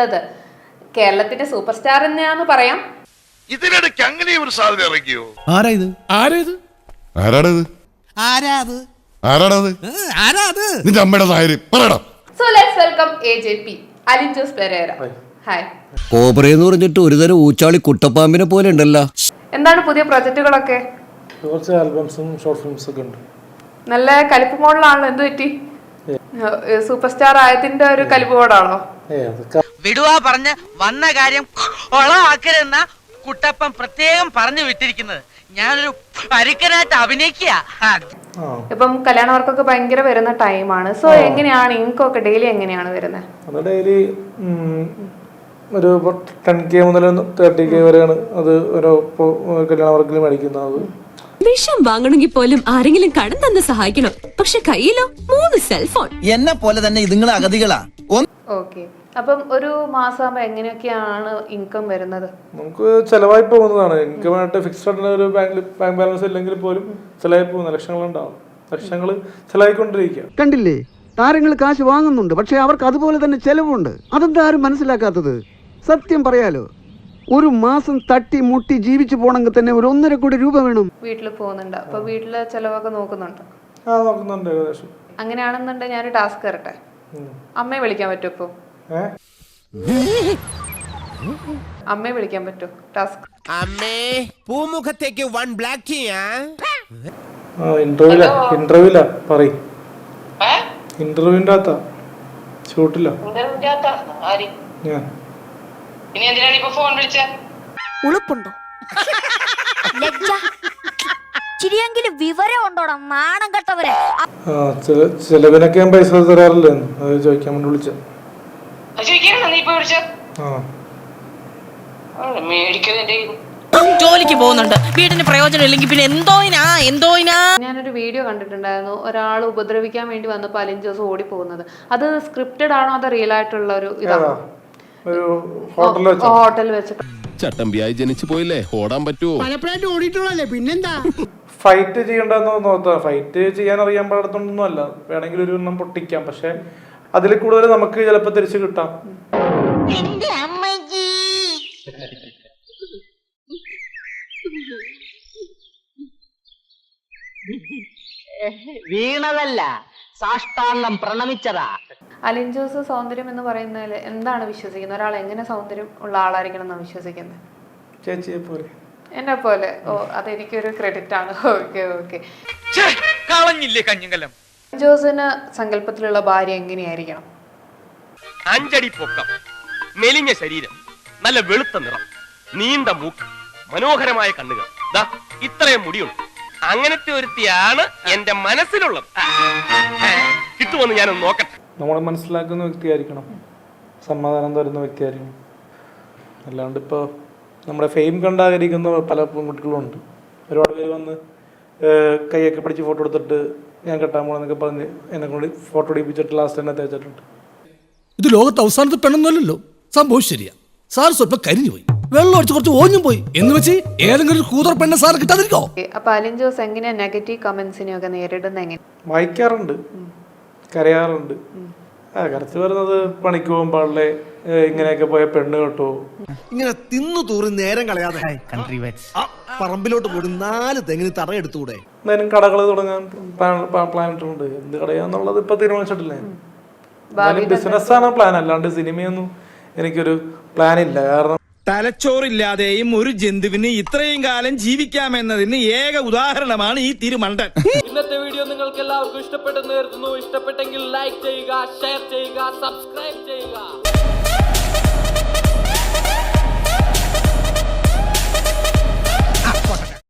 ഉള്ളത്. കേരളത്തിന്റെ super star തന്നെയാന്ന് പറയാം. ഇതിനിടയ്ക്ക് അങ്ങനെ ഒരു സാധനം ഇറങ്ങിയോ? ആരാ ഇത്? ആരാ ഇത്? ആരാടത്? ആരാ അത്? ആരാടത്? ഏ, ആരാ അത്? നിന്റെ അമ്മയുടെ നായര്. പറയടാ. So let's welcome A J P Alin Jose Perera hi കോബ്രയെന്ന് പറഞ്ഞിട്ട് ഒരുതരം ഊച്ചാളി കുട്ടപ്പാമ്പിനെ പോലെ ഉണ്ടല്ലോ. എന്താണ് പുതിയ പ്രൊജക്റ്റുകളൊക്കെ? കുറച്ച് ആൽബംസും ഷോർട്ട് ഫിലിംസും ഒക്കെ ഉണ്ട്. നല്ല കലിപ്പ് മോഡലാണല്ലോ എന്ത് പറ്റി? സൂപ്പർ സ്റ്റാർ ആയതിന്റെ ഒരു കലിപോടാണോ വിടുവാ പറഞ്ഞ് വന്ന കാര്യം കൊളമാക്കരുന്ന കുട്ടപ്പൻ പ്രത്യേകം പറഞ്ഞു വിട്ടിരിക്കുന്നത്. ഞാനൊരു പരുക്കനായിട്ട് അഭിനയിക്കുക. ഇപ്പം കല്യാണ വർക്കൊക്കെ ഭയങ്കര വരുന്ന ടൈമാണ്. സോ എങ്ങനെയാണ്? ഇൻകൊക്കെ ഡെയിലി എങ്ങനെയാണ് വരുന്നത് അത് ഡെയിലി ഒരു ടെൻ കെ മുതൽ തേർട്ടി കെ വരെയാണ് അത് ഓരോ കല്യാണ വർക്കിൽ മേടിക്കുന്നത്. വിഷം വാങ്ങണമെങ്കിൽ പോലും ആരെങ്കിലും കടം തന്ന് സഹായിക്കണം. പക്ഷെ കയ്യിലോ മൂന്ന് സെൽഫോൺ എന്നെ പോലെ തന്നെ ഇതുങ്ങളെ അഗതികളാ. ഓക്കെ. അപ്പം ഒരു മാസമാകുമ്പോൾ എങ്ങനെയൊക്കെയാണ് ഇൻകം വരുന്നത്? നമുക്ക് ചിലവായി പോകുന്നതാണ്. ഇൻകമായിട്ട് ഫിക്സ്ഡ് ആയിട്ടുള്ള ഒരു ബാങ്ക് ബാങ്ക് ബാലൻസ് ഇല്ലെങ്കിൽ പോലും ചിലവായി പോകുന്ന ലക്ഷങ്ങൾ ഉണ്ടാവും ലക്ഷങ്ങൾ ചിലവായിക്കൊണ്ടിരിക്കുക. കണ്ടില്ലേ? താരങ്ങൾ കാശ് വാങ്ങുന്നുണ്ട്. പക്ഷെ അവർക്ക് അതുപോലെ തന്നെ ചെലവുണ്ട്. അതെന്താ ആരും മനസ്സിലാക്കാത്തത്? സത്യം പറയാലോ. ഒരു മാസം തട്ടി മുട്ടി ജീവിച്ചു പോണെങ്കിൽ തന്നെ ഒരു ഒന്നര കോടി രൂപ വേണം. വീട്ടിൽ പോകുന്നുണ്ട്. അപ്പൊ വീട്ടിലെ ചെലവൊക്കെ നോക്കുന്നുണ്ട്. ആ നോക്കുന്നുണ്ട് ഏകദേശം. അങ്ങനെയാണെന്നുണ്ടെങ്കിൽ ഞാനൊരു ടാസ്ക് തരട്ടെ? അമ്മയെ വിളിക്കാൻ പറ്റുമോ ഇപ്പൊ? ഏ? അമ്മയെ വിളിക്കാൻ പറ്റുമോ ടാസ്ക്. അമ്മേ പൂമുഖത്തേക്ക് വൺ ബ്ലാക്ക് ചെയ്യാ. ആ ഇന്റർവ്യൂല ഇന്റർവ്യൂല പറയും. ഇന്റർവ്യൂവിന്റെ അകത്താ. ഷൂട്ടില്ല ഞാൻ. ഇനി എന്തിനാണ് ഇപ്പൊ ഫോൺ വിളിച്ചത് ഉളുപ്പുണ്ടോ? ലജ്ജ. ചിരിയെങ്കിലും വിവരം ഉണ്ടോടാ നാണം കെട്ടവരെ? ആ ചില ചിലവിനൊക്കെ ഞാൻ പൈസ തരാറില്ലേ? അത് ചോദിക്കാൻ വേണ്ടി വിളിച്ച. ചോദിക്കാനാണ് നീ ഇപ്പൊ വിളിച്ച? ആ. മേടിക്കുന്നതിന്റെ ജോലിക്ക് പോകുന്നുണ്ട്. വീടിന് പ്രയോജനം ഇല്ലെങ്കിൽ പിന്നെ എന്തോയിനാ എന്തോയിനാ? ഞാനൊരു വീഡിയോ കണ്ടിട്ടുണ്ടായിരുന്നു. ഒരാൾ ഉപദ്രവിക്കാൻ വേണ്ടി വന്നപ്പോൾ അലിൻ ജോസ് ഓടി പോകുന്നത് അത് സ്ക്രിപ്റ്റഡ് ആണോ അതോ റിയൽ ആയിട്ടുള്ള ഒരു ഇതാണോ? ഒരു ഹോട്ടലിൽ വെച്ച? ഹോട്ടൽ വെച്ചിട്ട് ചട്ടമ്പിയായി ജനിച്ചു പോയില്ലേ? ഓടാൻ പറ്റുമോ പലപ്പോഴായിട്ട് ഓടിയിട്ടുള്ളല്ലേ പിന്നെന്താ? ഫൈറ്റ് ചെയ്യണ്ടെന്ന് നോക്കുക ഫൈറ്റ് ചെയ്യാൻ അറിയാൻ പാടത്തൊന്നും അല്ല. വേണമെങ്കിൽ ഒരു എണ്ണം പൊട്ടിക്കാം. പക്ഷെ അതിൽ കൂടുതൽ നമുക്ക് ചിലപ്പോൾ തിരിച്ചു കിട്ടാം. വീണതല്ല. സാഷ്ടാംഗം പ്രണമിച്ചതാ. അലിൻ ജോസ് സൗന്ദര്യം എന്ന് പറയുന്നതിൽ എന്താണ് വിശ്വസിക്കുന്നത്? ഒരാൾ എങ്ങനെ സൗന്ദര്യം ഉള്ള ആളായിരിക്കണം എന്നാണ് വിശ്വസിക്കുന്നത് ചേച്ചിയെ പോലെ. എന്നെ പോലെ. ഓ അതെനിക്കൊരു ക്രെഡിറ്റ് ആണ്. Okay okay. കളഞ്ഞില്ലേ കഞ്ഞിങ്കലം? ജോസിന് സങ്കല്പത്തിലുള്ള ഭാര്യ എങ്ങനെയായിരിക്കണം? അഞ്ചടി പൊക്കം മെലിഞ്ഞ ശരീരം നല്ല വെളുത്ത നിറം നീണ്ട മൂക്ക് മനോഹരമായ കണ്ണുകൾ. ദാ ഇത്രയും മുടിയുണ്ട് അങ്ങനത്തെ ഒരുത്തിയാണ് എന്റെ മനസ്സിലുള്ളത്. കിട്ടുമെന്ന് ഞാനൊന്ന് നോക്കട്ടെ. നമ്മളെ മനസ്സിലാക്കുന്ന വ്യക്തിയായിരിക്കണം. സമാധാനം തരുന്ന വ്യക്തിയായിരിക്കണം. അല്ലാണ്ട് ഇപ്പോൾ നമ്മുടെ ഫെയിം കണ്ടാകരിക്കുന്ന പല പെൺകുട്ടികളും ഉണ്ട് ഒരുപാട് പേര് വന്ന് കൈയൊക്കെ പിടിച്ച് ഫോട്ടോ എടുത്തിട്ട് ഞാൻ കെട്ടാൻ പോകണമെന്നൊക്കെ പറഞ്ഞ് എന്നെ കൊണ്ട് ഫോട്ടോ എടുപ്പിച്ചിട്ട് ലാസ്റ്റ് എന്നെ തേച്ചിട്ടുണ്ട് ഇത് ലോകത്ത് അവസാനത്തെ പെണ്ണൊന്നുമല്ലല്ലോ. സംഭവം ശരിയാ. സാർ സ്വല്പം കരിഞ്ഞു പോയി വെള്ളം അടിച്ച് കുറച്ച് ഓഞ്ഞും പോയി. എന്ന് വെച്ച് ഏതെങ്കിലും കൂതർ പെണ്ണ സാർ കിട്ടാതിരിക്കോ? അപ്പൊ അലിൻ ജോസ് എങ്ങനെയാ നെഗറ്റീവ് കമന്റ്സിനെ ഒക്കെ നേരിടുന്ന എങ്ങനെ വായിക്കാറുണ്ട്. കരയാറുണ്ട്. ആ കരച്ച് വരുന്നത് പണിക്ക് പോകുമ്പോഴേ ഇങ്ങനെയൊക്കെ പോയ പെണ്ണ് കേട്ടോ. ഇങ്ങനെ തിന്നു തൂറി നേരം കളയാതെ. പറമ്പിലോട്ട് പോയി നാല് തെങ്ങിന് തറ എടുത്തുകൂടെ? എന്തായാലും കടകൾ തുടങ്ങാൻ പ്ലാൻ ഇട്ടിട്ടുണ്ട് എന്ത് കടയാന്നുള്ളത് ഇപ്പൊ തീരുമാനിച്ചിട്ടില്ല? ബിസിനസ്സാണ് പ്ലാൻ അല്ലാണ്ട് സിനിമയൊന്നും എനിക്കൊരു പ്ലാൻ ഇല്ല. കാരണം തലച്ചോറില്ലാതെയും ഒരു ജന്തുവിന് ഇത്രയും കാലം ജീവിക്കാമെന്നതിന് ഏക ഉദാഹരണമാണ് ഈ തിരുമണ്ടൻ. ഇന്നത്തെ വീഡിയോ നിങ്ങൾക്ക് എല്ലാവർക്കും ഇഷ്ടപ്പെട്ടെന്ന് കരുതുന്നു. ഇഷ്ടപ്പെട്ടെങ്കിൽ ലൈക്ക് ചെയ്യുക ഷെയർ ചെയ്യുക സബ്സ്ക്രൈബ് ചെയ്യുക.